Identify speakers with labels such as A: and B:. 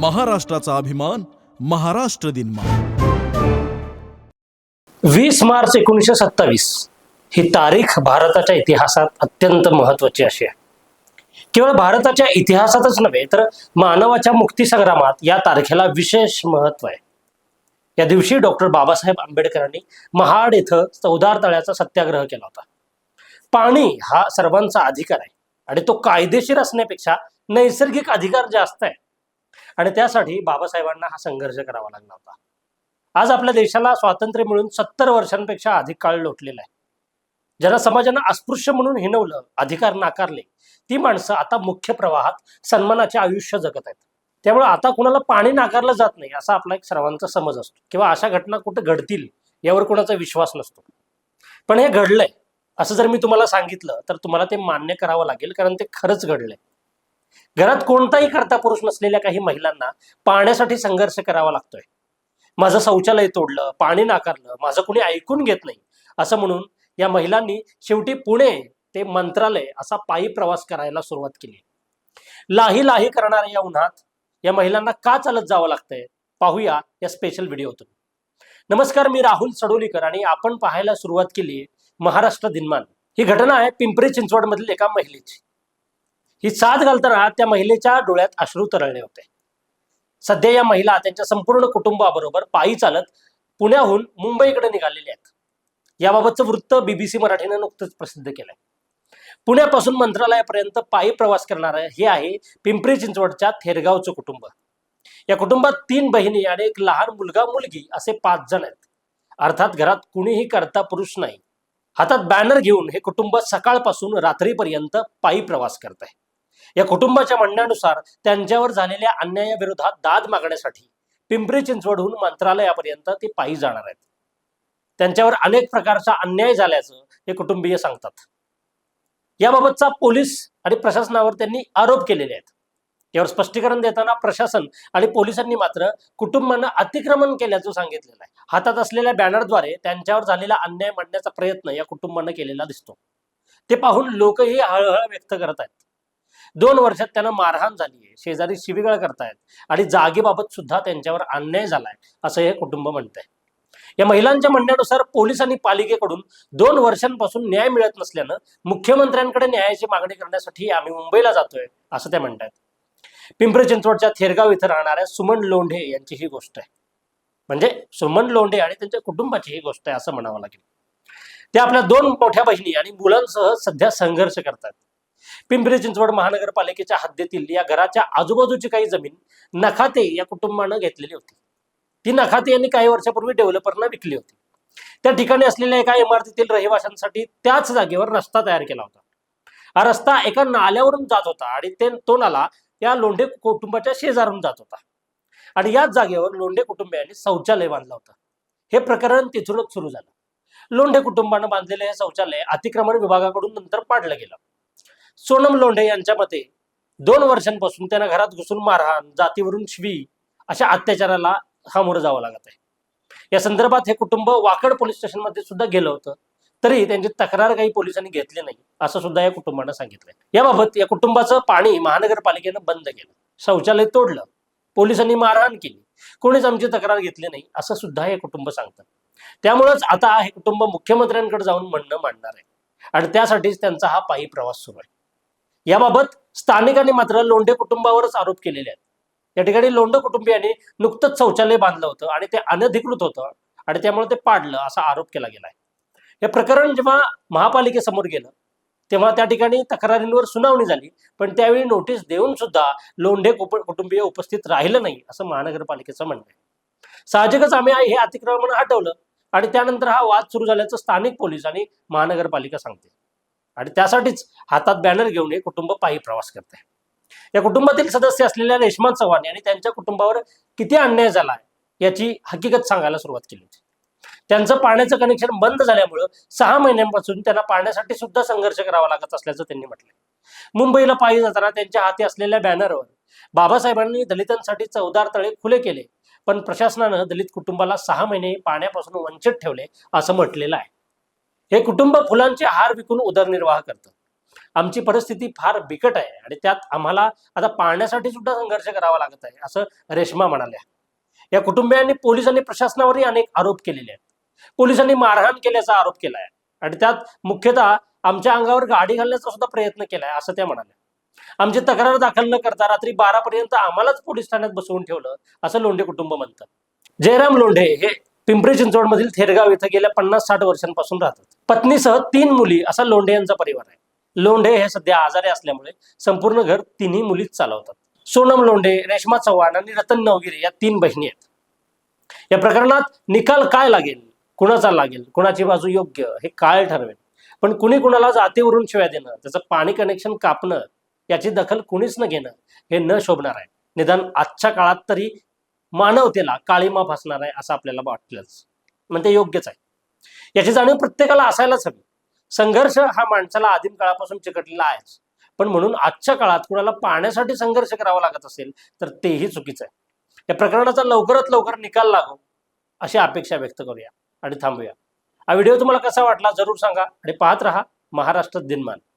A: महाराष्ट्राचा अभिमान महाराष्ट्र दिनमा
B: वीस मार्च एकोणीसशे सत्तावीस ही तारीख भारताच्या इतिहासात अत्यंत महत्वाची अशी आहे. केवळ भारताच्या इतिहासातच नव्हे तर मानवाच्या मुक्तीसंग्रामात या तारखेला विशेष महत्त्व आहे. या दिवशी डॉक्टर बाबासाहेब आंबेडकरांनी महाड येथं चौदार तळ्याचा सत्याग्रह केला होता. पाणी हा सर्वांचा अधिकार आहे आणि तो कायदेशीर असण्यापेक्षा नैसर्गिक अधिकार जास्त आहे. आणि त्यासाठी बाबासाहेबांना हा संघर्ष करावा लागला होता. आज आपल्या देशाला स्वातंत्र्य मिळून सत्तर वर्षांपेक्षा अधिक काळ लोटलेला आहे. ज्यांना समाजानं अस्पृश्य म्हणून हिनवलं अधिकार नाकारले ती माणसं आता मुख्य प्रवाहात सन्मानाचे आयुष्य जगत आहेत. त्यामुळे आता कुणाला पाणी नाकारलं जात नाही असा आपला एक सर्वांचा समज असतो. किंवा अशा घटना कुठे घडतील यावर कोणाचा विश्वास नसतो. पण हे घडलंय असं जर मी तुम्हाला सांगितलं तर तुम्हाला ते मान्य करावं लागेल कारण ते खरंच घडलंय. घरात कोणताही करता पुरुष नसलेल्या काही महिलांना पाण्यासाठी संघर्ष करावा लागतोय. माझं शौचालय तोडलं पाणी नाकारलं माझं कोणी ऐकून घेत नाही असं म्हणून या महिलांनी शेवटी पुणे ते मंत्रालय असा पायी प्रवास करायला सुरुवात केली. लाही लाही करणाऱ्या या उन्हात या महिलांना का चालत जावं लागतंय? पाहूया या स्पेशल व्हिडिओतून. नमस्कार मी राहुल सडोलीकर आणि आपण पाहायला सुरुवात केली महाराष्ट्र दिनमान. ही घटना आहे पिंपरी चिंचवडमधील एका महिलेची. ही साथ घालताना त्या महिलेच्या डोळ्यात अश्रू तरळले होते. सध्या या महिला त्यांच्या संपूर्ण कुटुंबाबरोबर पायी चालत पुण्याहून मुंबईकडे निघालेल्या आहेत. याबाबतचं वृत्त बीबीसी मराठीनं नुकतंच प्रसिद्ध केलंय. पुण्यापासून मंत्रालयापर्यंत पायी प्रवास करणारं हे आहे पिंपरी चिंचवडच्या थेरगावचं कुटुंब. या कुटुंबात तीन बहिणी आणि एक लहान मुलगा मुलगी असे पाच जण आहेत. अर्थात घरात कुणीही करता पुरुष नाही. हातात बॅनर घेऊन हे कुटुंब सकाळपासून रात्रीपर्यंत पायी प्रवास करत आहे या कुटुंबाच्या म्हणण्यानुसार त्यांच्यावर झालेल्या अन्यायाविरोधात दाद मागण्यासाठी पिंपरी चिंचवडहून मंत्रालयापर्यंत ते पायी जाणार आहेत. त्यांच्यावर अनेक प्रकारचा अन्याय झाल्याचं हे कुटुंबीय सांगतात. याबाबतचा पोलीस आणि प्रशासनावर त्यांनी आरोप केलेले आहेत. यावर स्पष्टीकरण देताना प्रशासन आणि पोलिसांनी मात्र कुटुंबांना अतिक्रमण केल्याचं सांगितलेलं आहे. हातात असलेल्या बॅनरद्वारे त्यांच्यावर झालेला अन्याय मांडण्याचा प्रयत्न या कुटुंबांना केलेला दिसतो. ते पाहून लोकही हळहळ व्यक्त करत आहेत. दोन वर्षात त्यांना मारहाण झाली आहे. शेजारी शिवीगाळ करतायत. आणि जागेबाबत सुद्धा त्यांच्यावर अन्याय झालाय असं हे कुटुंब म्हणतंय. या महिलांच्या म्हणण्यानुसार पोलीस आणि पालिकेकडून दोन वर्षांपासून न्याय मिळत नसल्यानं मुख्यमंत्र्यांकडे न्यायाची मागणी करण्यासाठी आम्ही मुंबईला जातोय असं ते म्हणतात पिंपरी चिंचवडच्या थेरगाव इथं राहणाऱ्या सुमन लोंढे यांची ही गोष्ट आहे. म्हणजे सुमन लोंढे आणि त्यांच्या कुटुंबाची ही गोष्ट आहे असं म्हणावं लागेल. त्या आपल्या दोन मोठ्या बहिणी आणि मुलांसह सध्या संघर्ष करतात पिंपरी चिंचवड महानगरपालिकेच्या हद्दीतील या घराच्या आजूबाजूची काही जमीन नखाते या कुटुंबानं घेतलेली होती. ती नखाते यांनी काही वर्षापूर्वी डेव्हलपरना विकली होती. त्या ठिकाणी असलेल्या एका इमारतीतील रहिवाशांसाठी त्याच जागेवर रस्ता तयार केला होता. हा रस्ता एका नाल्यावरून जात होता आणि ते तो नाला या लोंढे कुटुंबाच्या शेजारून जात होता. आणि याच जागेवर लोंढे कुटुंबियांनी शौचालय बांधलं होतं. हे प्रकरण तिथूनच सुरू झालं. लोंढे कुटुंबानं बांधलेलं हे शौचालय अतिक्रमण विभागाकडून नंतर पाडलं गेलं. सोनम लोंढे यांच्या मते दोन वर्षांपासून त्यांना घरात घुसून मारहाण जातीवरून शिवी अशा अत्याचाराला सामोरं जावं लागत आहे. या संदर्भात हे कुटुंब वाकड पोलीस स्टेशनमध्ये सुद्धा गेलं होतं तरी त्यांची तक्रार काही पोलिसांनी घेतली नाही असं सुद्धा या कुटुंबानं सांगितलंय. याबाबत या कुटुंबाचं पाणी महानगरपालिकेनं बंद केलं शौचालय तोडलं पोलिसांनी मारहाण केली कोणीच आमची तक्रार घेतली नाही असं सुद्धा हे कुटुंब सांगतं. त्यामुळेच आता हे कुटुंब मुख्यमंत्र्यांकडे जाऊन म्हणणं मांडणार आहे. आणि त्यासाठीच त्यांचा हा पायी प्रवास सुरू आहे. याबाबत स्थानिकांनी मात्र लोंढे कुटुंबावरच आरोप केलेले आहेत. या ठिकाणी लोंढे कुटुंबियांनी नुकतंच शौचालय बांधलं होतं आणि ते अनधिकृत होतं आणि त्यामुळे ते पाडलं असा आरोप केला गेला आहे हे प्रकरण जेव्हा महापालिकेसमोर गेलं तेव्हा त्या ठिकाणी तक्रारींवर सुनावणी झाली पण त्यावेळी नोटीस देऊन सुद्धा लोंढे कुटुंबीय उपस्थित राहिलं नाही असं महानगरपालिकेचं म्हणणं आहे. साहजिकच आम्ही हे अतिक्रमण हटवलं आणि त्यानंतर हा वाद सुरू झाल्याचं स्थानिक पोलीस आणि महानगरपालिका सांगते. आणि त्यासाठीच हातात बॅनर घेऊन हे कुटुंब पायी प्रवास करते या कुटुंबातील सदस्य असलेल्या रेशमा चव्हाण यांनी त्यांच्या कुटुंबावर किती अन्याय झाला आहे याची हकीकत सांगायला सुरुवात केली होती. त्यांचं पाण्याचं कनेक्शन बंद झाल्यामुळं सहा महिन्यांपासून त्यांना पाण्यासाठी सुद्धा संघर्ष करावा लागत असल्याचं त्यांनी म्हटलं मुंबईला पायी जाताना त्यांच्या हाती असलेल्या बॅनरवर बाबासाहेबांनी दलितांसाठी चौदार तळे खुले केले पण प्रशासनानं दलित कुटुंबाला सहा महिने पाण्यापासून वंचित ठेवले असं म्हटलेलं आहे. हे कुटुंब फुलांचे हार विकून उदरनिर्वाह करतं. आमची परिस्थिती फार बिकट आहे आणि त्यात आम्हाला आता पाळण्यासाठी सुद्धा संघर्ष करावा लागत आहे असं रेश्मा म्हणाल्या. या कुटुंबियांनी पोलीस आणि प्रशासनावरही अनेक आरोप केलेले आहेत. पोलिसांनी मारहाण केल्याचा आरोप केला आहे आणि त्यात मुख्यतः आमच्या अंगावर गाडी घालण्याचा सुद्धा प्रयत्न केलाय असं त्या म्हणाल्या. आमची तक्रार दाखल न करता रात्री बारा पर्यंत आम्हालाच पोलीस ठाण्यात बसवून ठेवलं असं लोंढे कुटुंब म्हणतात जयराम लोंढे हे पिंपरी चिंचवडमधील थेरगाव इथं गेल्या पन्नास साठ वर्षांपासून राहतात. पत्नीसह तीन मुली असा लोंढे यांचा परिवार आहे. लोंढे हे सध्या आजारी असल्यामुळे संपूर्ण घर तिन्ही मुलीच चालवतात. सोनम लोंढे रेश्मा चव्हाण आणि रतन नवगिरे या तीन बहिणी आहेत. या प्रकरणात निकाल काय लागेल? कुणाचा लागेल? कुणाची बाजू योग्य? हे काळ ठरवेल. पण कुणी कुणाला जातीवरून शिव्या देणं त्याचं पाणी कनेक्शन कापणं याची दखल कुणीच न घेणं हे न शोभणार आहे. निदान आजच्या काळात तरी मानवतेला काळीमा फासणार आहे असं आपल्याला वाटलंच. म्हणजे योग्यच आहे. याची जाणीव प्रत्येकाला असायलाच हवी. संघर्ष हा माणसाला आदिम काळापासून चिकटलेला आहेच. पण म्हणून आजच्या काळात कुणाला पाण्यासाठी संघर्ष करावा लागत असेल तर तेही चुकीचं आहे. या प्रकरणाचा लवकरात लवकर निकाल लागो अशी अपेक्षा व्यक्त करूया आणि थांबूया. हा व्हिडिओ तुम्हाला कसा वाटला जरूर सांगा आणि पाहत राहा महाराष्ट्र दिनमान.